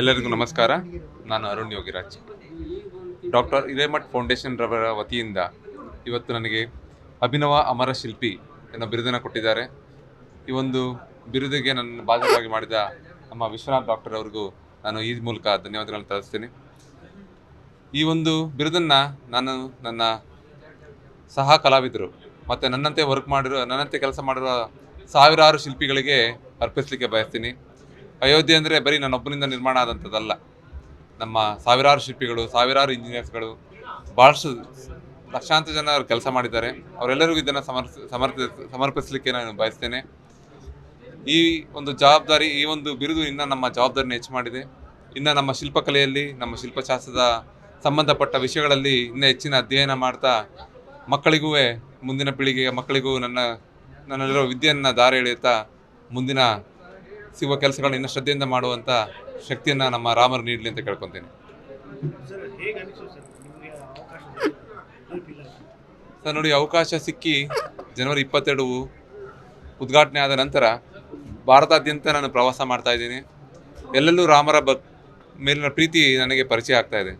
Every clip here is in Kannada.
ಎಲ್ಲರಿಗೂ ನಮಸ್ಕಾರ. ನಾನು ಅರುಣ್ ಯೋಗಿರಾಜ್. ಡಾಕ್ಟರ್ ಹಿರೇಮಠ್ ಫೌಂಡೇಶನ್ ರವರ ವತಿಯಿಂದ ಇವತ್ತು ನನಗೆ ಅಭಿನವ ಅಮರ ಶಿಲ್ಪಿ ಎನ್ನೋ ಬಿರುದನ್ನು ಕೊಟ್ಟಿದ್ದಾರೆ. ಈ ಒಂದು ಬಿರುದಿಗೆ ನನ್ನ ಬಾಧಕವಾಗಿ ಮಾಡಿದ ನಮ್ಮ ವಿಶ್ವನಾಥ್ ಡಾಕ್ಟರ್ ಅವ್ರಿಗೂ ನಾನು ಈ ಮೂಲಕ ಧನ್ಯವಾದಗಳನ್ನು ತಿಳಿಸ್ತೀನಿ. ಈ ಒಂದು ಬಿರುದನ್ನು ನಾನು ನನ್ನ ಸಹ ಕಲಾವಿದರು ಮತ್ತು ನನ್ನಂತೆ ವರ್ಕ್ ಮಾಡಿರೋ ನನ್ನಂತೆ ಕೆಲಸ ಮಾಡಿರೋ ಸಾವಿರಾರು ಶಿಲ್ಪಿಗಳಿಗೆ ಅರ್ಪಿಸಲಿಕ್ಕೆ ಬಯಸ್ತೀನಿ. ಅಯೋಧ್ಯೆ ಅಂದರೆ ಬರೀ ನನ್ನೊಬ್ಬನಿಂದ ನಿರ್ಮಾಣ ಆದಂಥದ್ದಲ್ಲ. ನಮ್ಮ ಸಾವಿರಾರು ಶಿಲ್ಪಿಗಳು, ಸಾವಿರಾರು ಇಂಜಿನಿಯರ್ಸ್ಗಳು ಭಾಳಷ್ಟು ಲಕ್ಷಾಂತರ ಜನ ಅವರು ಕೆಲಸ ಮಾಡಿದ್ದಾರೆ. ಅವರೆಲ್ಲರಿಗೂ ಇದನ್ನು ಸಮರ್ಪ ಸಮರ್ಪ, ಸಮರ್ಪಿಸಲಿಕ್ಕೆ ನಾನು ಬಯಸ್ತೇನೆ. ಈ ಒಂದು ಜವಾಬ್ದಾರಿ, ಈ ಒಂದು ಬಿರುದು ಇನ್ನೂ ನಮ್ಮ ಜವಾಬ್ದಾರಿನ ಹೆಚ್ಚು ಮಾಡಿದೆ ಇನ್ನು ನಮ್ಮ ಶಿಲ್ಪಕಲೆಯಲ್ಲಿ, ನಮ್ಮ ಶಿಲ್ಪಶಾಸ್ತ್ರದ ಸಂಬಂಧಪಟ್ಟ ವಿಷಯಗಳಲ್ಲಿ ಇನ್ನೂ ಹೆಚ್ಚಿನ ಅಧ್ಯಯನ ಮಾಡ್ತಾ ಮಕ್ಕಳಿಗೂ ಮುಂದಿನ ಪೀಳಿಗೆಯ ಮಕ್ಕಳಿಗೂ ನನ್ನ ನನ್ನಲ್ಲಿರೋ ವಿದ್ಯೆಯನ್ನು ದಾರಿ ಎಳೆಯುತ್ತಾ ಮುಂದಿನ ಸಿಗುವ ಕೆಲಸಗಳನ್ನ ಇನ್ನೂ ಶ್ರದ್ಧೆಯಿಂದ ಮಾಡುವಂಥ ಶಕ್ತಿಯನ್ನು ನಮ್ಮ ರಾಮರು ನೀಡಲಿ ಅಂತ ಕೇಳ್ಕೊತೀನಿ. ಸರ್ ನೋಡಿ ಅವಕಾಶ ಸಿಕ್ಕಿ ಜನವರಿ ಇಪ್ಪತ್ತೆರಡು ಉದ್ಘಾಟನೆ ಆದ ನಂತರ ಭಾರತಾದ್ಯಂತ ನಾನು ಪ್ರವಾಸ ಮಾಡ್ತಾ ಇದ್ದೀನಿ. ಎಲ್ಲೆಲ್ಲೂ ರಾಮರ ಬ ಮೇಲಿನ ಪ್ರೀತಿ ನನಗೆ ಪರಿಚಯ ಆಗ್ತಾ ಇದೆ.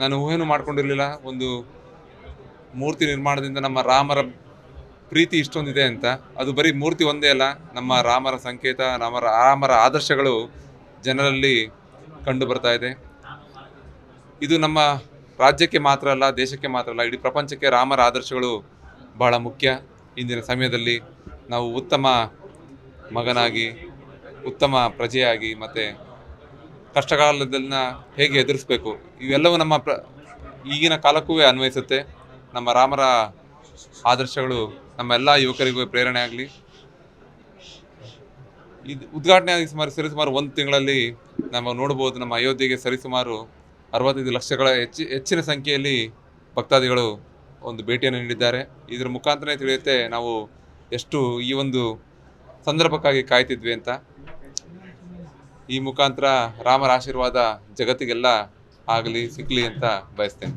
ನಾನು ಊಹೆನೂ ಮಾಡ್ಕೊಂಡಿರಲಿಲ್ಲ. ಒಂದು ಮೂರ್ತಿ ನಿರ್ಮಾಣದಿಂದ ನಮ್ಮ ರಾಮರ ಪ್ರೀತಿ ಇಷ್ಟೊಂದಿದೆ ಅಂತ. ಅದು ಬರೀ ಮೂರ್ತಿ ಒಂದೇ ಅಲ್ಲ, ನಮ್ಮ ರಾಮರ ಸಂಕೇತ, ರಾಮರ ರಾಮರ ಆದರ್ಶಗಳು ಜನರಲ್ಲಿ ಕಂಡು ಬರ್ತಾ ಇದೆ. ಇದು ನಮ್ಮ ರಾಜ್ಯಕ್ಕೆ ಮಾತ್ರ ಅಲ್ಲ, ದೇಶಕ್ಕೆ ಮಾತ್ರ ಅಲ್ಲ, ಇಡೀ ಪ್ರಪಂಚಕ್ಕೆ ರಾಮರ ಆದರ್ಶಗಳು ಬಹಳ ಮುಖ್ಯ. ಇಂದಿನ ಸಮಯದಲ್ಲಿ ನಾವು ಉತ್ತಮ ಮಗನಾಗಿ, ಉತ್ತಮ ಪ್ರಜೆಯಾಗಿ ಮತ್ತು ಕಷ್ಟಕಾಲದನ್ನ ಹೇಗೆ ಎದುರಿಸಬೇಕು, ಇವೆಲ್ಲವೂ ನಮ್ಮ ಪ್ರ, ಈಗಿನ ಕಾಲಕ್ಕೂ ಅನ್ವಯಿಸುತ್ತೆ. ನಮ್ಮ ರಾಮರ ಆದರ್ಶಗಳು ನಮ್ಮೆಲ್ಲ ಯುವಕರಿಗೂ ಪ್ರೇರಣೆ ಆಗಲಿ. ಇದು ಉದ್ಘಾಟನೆ ಆಗಿ ಸುಮಾರು ಸರಿಸುಮಾರು ಒಂದು ತಿಂಗಳಲ್ಲಿ ನಾವು ನೋಡ್ಬೋದು, ನಮ್ಮ ಅಯೋಧ್ಯೆಗೆ ಸರಿಸುಮಾರು ಅರವತ್ತೈದು ಲಕ್ಷಗಳ ಹೆಚ್ಚಿ, ಹೆಚ್ಚಿನ ಸಂಖ್ಯೆಯಲ್ಲಿ ಭಕ್ತಾದಿಗಳು ಒಂದು ಭೇಟಿಯನ್ನು ನೀಡಿದ್ದಾರೆ. ಇದರ ಮುಖಾಂತರ ತಿಳಿಯುತ್ತೆ ನಾವು ಎಷ್ಟು ಈ ಒಂದು ಸಂದರ್ಭಕ್ಕಾಗಿ ಕಾಯ್ತಿದ್ವಿ ಅಂತ. ಈ ಮುಖಾಂತರ ರಾಮರ ಆಶೀರ್ವಾದ ಜಗತ್ತಿಗೆಲ್ಲ ಆಗಲಿ ಸಿಕ್ಕಲಿ ಅಂತ ಬಯಸ್ತೇನೆ.